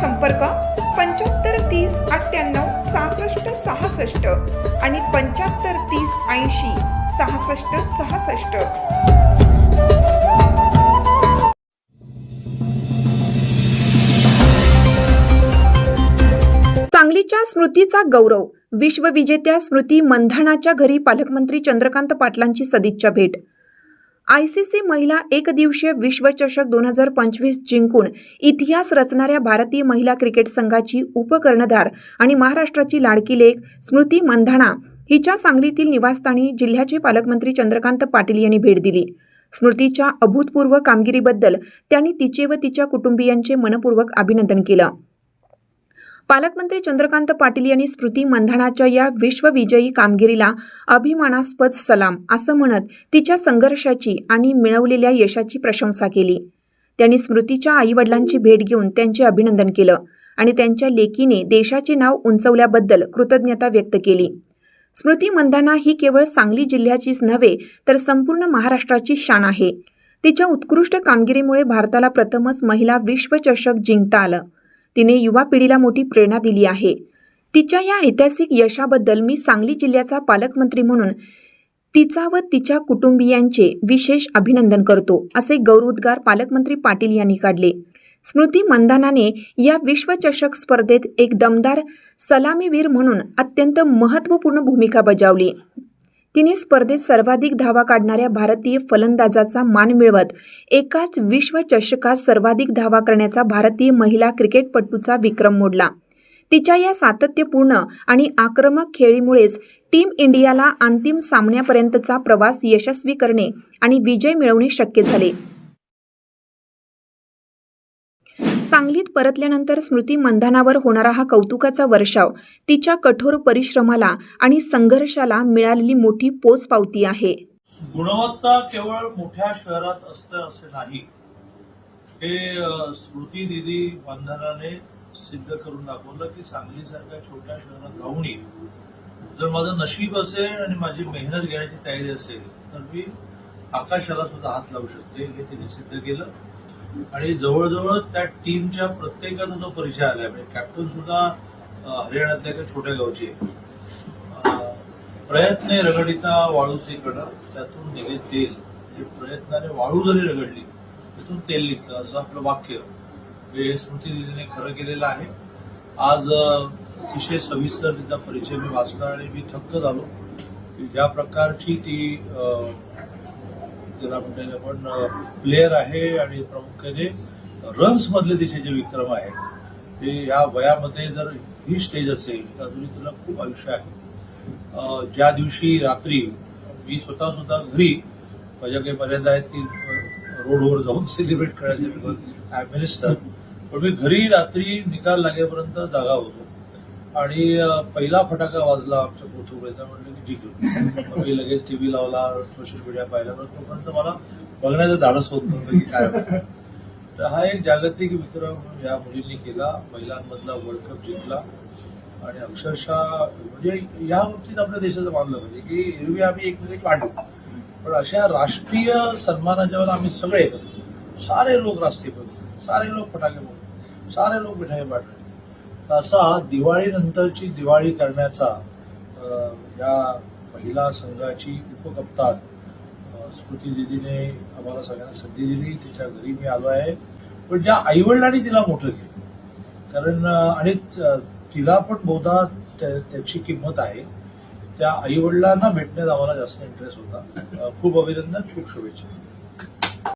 संपर्क पंच्याहत्तर तीस अठ्ठ्याण्णव सहासष्ट सहासष्ट आणि पंच्याहत्तर तीस ऐंशी सहासष्ट सहासष्ट. सांगलीच्या स्मृतीचा गौरव विश्वविजेत्या स्मृती मंधानाच्या घरी पालकमंत्री चंद्रकांत पाटलांची सदिच्छा भेट आयसीसी महिला एकदिवसीय विश्वचषक दोन हजार पंचवीस जिंकून इतिहास रचणाऱ्या भारतीय महिला क्रिकेट संघाची उपकर्णधार आणि महाराष्ट्राची लाडकी लेख स्मृती मंधाना हिच्या सांगलीतील निवासस्थानी जिल्ह्याचे पालकमंत्री चंद्रकांत पाटील यांनी भेट दिली. स्मृतीच्या अभूतपूर्व कामगिरीबद्दल त्यांनी तिचे व तिच्या कुटुंबियांचे मनपूर्वक अभिनंदन केलं. पालकमंत्री चंद्रकांत पाटील यांनी स्मृती मंधानाच्या या विश्वविजयी कामगिरीला अभिमानास्पद सलाम असं म्हणत तिच्या संघर्षाची आणि मिळवलेल्या यशाची प्रशंसा केली. त्यांनी स्मृतीच्या आईवडिलांची भेट घेऊन त्यांचे अभिनंदन केलं आणि त्यांच्या लेकीने देशाचे नाव उंचवल्याबद्दल कृतज्ञता व्यक्त केली. स्मृती मंधाना ही केवळ सांगली जिल्ह्याचीच नव्हे तर संपूर्ण महाराष्ट्राची शान आहे. तिच्या उत्कृष्ट कामगिरीमुळे भारताला प्रथमच महिला विश्वचषक जिंकता आलं. तिने युवा पिढीला मोठी प्रेरणा दिली आहे. तिच्या या ऐतिहासिक यशाबद्दल मी सांगली जिल्ह्याचा पालकमंत्री म्हणून तिचा व तिच्या कुटुंबियांचे विशेष अभिनंदन करतो असे गौरवोद्गार पालकमंत्री पाटील यांनी काढले. स्मृती मंदानाने या विश्वचषक स्पर्धेत एक दमदार सलामीवीर म्हणून अत्यंत महत्त्वपूर्ण भूमिका बजावली. तिने स्पर्धेत सर्वाधिक धावा काढणाऱ्या भारतीय फलंदाजाचा मान मिळवत एकाच विश्वचषकात सर्वाधिक धावा करण्याचा भारतीय महिला क्रिकेटपटूचा विक्रम मोडला. तिच्या या सातत्यपूर्ण आणि आक्रमक खेळीमुळेच टीम इंडियाला अंतिम सामन्यापर्यंतचा प्रवास यशस्वी करणे आणि विजय मिळवणे शक्य झाले. सांगलीत परतल्यानंतर स्मृती मंधानावर होणारा हा कौतुकाचा वर्षाव तिच्या कठोर परिश्रमाला आणि संघर्षाला मिळालेली मोठी पोच पावती आहे. गुणवत्ता केवळ मोठ्या शहरात असते असे नाही. हे स्मृती दिदी बंधनाने सिद्ध करून दाखवलं की सांगलीसारख्या छोट्या शहरात राहूनही जर माझं नशीब असेल आणि माझी मेहनत घेण्याची तयारी असेल तर मी आकाशाला सुद्धा हात लावू शकते हे तिने सिद्ध केलं. आणि जवळजवळ त्या टीमच्या प्रत्येकाचा जो परिचय आला म्हणजे कॅप्टन सुद्धा हरियाणातल्या एका छोट्या गावची आहे. प्रयत्न रगडिता वाळूचे कडा त्यातून निघे तेल म्हणजे प्रयत्नाने वाळू जरी रगडली त्यातून तेल निघतं असं आपलं वाक्य. हे स्मृती दिदीने खरं केलेलं आहे. आज अतिशय सविस्तर तिचा परिचय मी वाचला आणि मी थक्क झालो. ज्या प्रकारची ती अ, त्याला पण प्लेअर आहे आणि प्रामुख्याने रन्स मधले तिचे जे विक्रम आहेत ते ह्या वयामध्ये जर ही स्टेज असेल तर अजूनही तुला खूप आयुष्य आहे. ज्या दिवशी रात्री मी स्वतः सुद्धा घरी माझ्या काही मर्यादा आहेत की रोडवर जाऊन सेलिब्रेट करायचे बिकॉज आय मिनिस्टर पण मी घरी रात्री निकाल लागेपर्यंत जागा होतो. आणि पहिला फटाका वाजला आमच्या पोथुबळीचा म्हणलं की जिंकलो. मी लगेच टीव्ही लावला सोशल मीडिया पाहिला पण तोपर्यंत मला बघण्याचं धाडस होत नव्हतं की काय तर हा एक जागतिक विक्रम या मुलींनी केला महिलांमधला वर्ल्ड कप जिंकला. आणि अक्षरशः म्हणजे या बाबतीत आपल्या देशाचं मानलं पाहिजे की एरवी आम्ही एकमेकांची वाटू पण अशा राष्ट्रीय सन्मानाच्या वेळेला आम्ही सगळे सारे लोक रास्ते पण सारे लोक फटाके बोलले सारे लोक मिठाई वाटले असा दिवाळीनंतरची दिवाळी करण्याचा या महिला संघाची उपकप्तान स्मृती दिदीने आम्हाला सगळ्यांना संधी दिली तिच्या घरी मी आलो आहे. पण ज्या आईवडिलांनी तिला मोठं केलं कारण आणि तिला पण बहुधा त्या- त्याची किंमत आहे. त्या आईवडिलांना भेटण्यात आम्हाला जास्त इंटरेस्ट होता. खूप अभिनंदन खूप शुभेच्छा.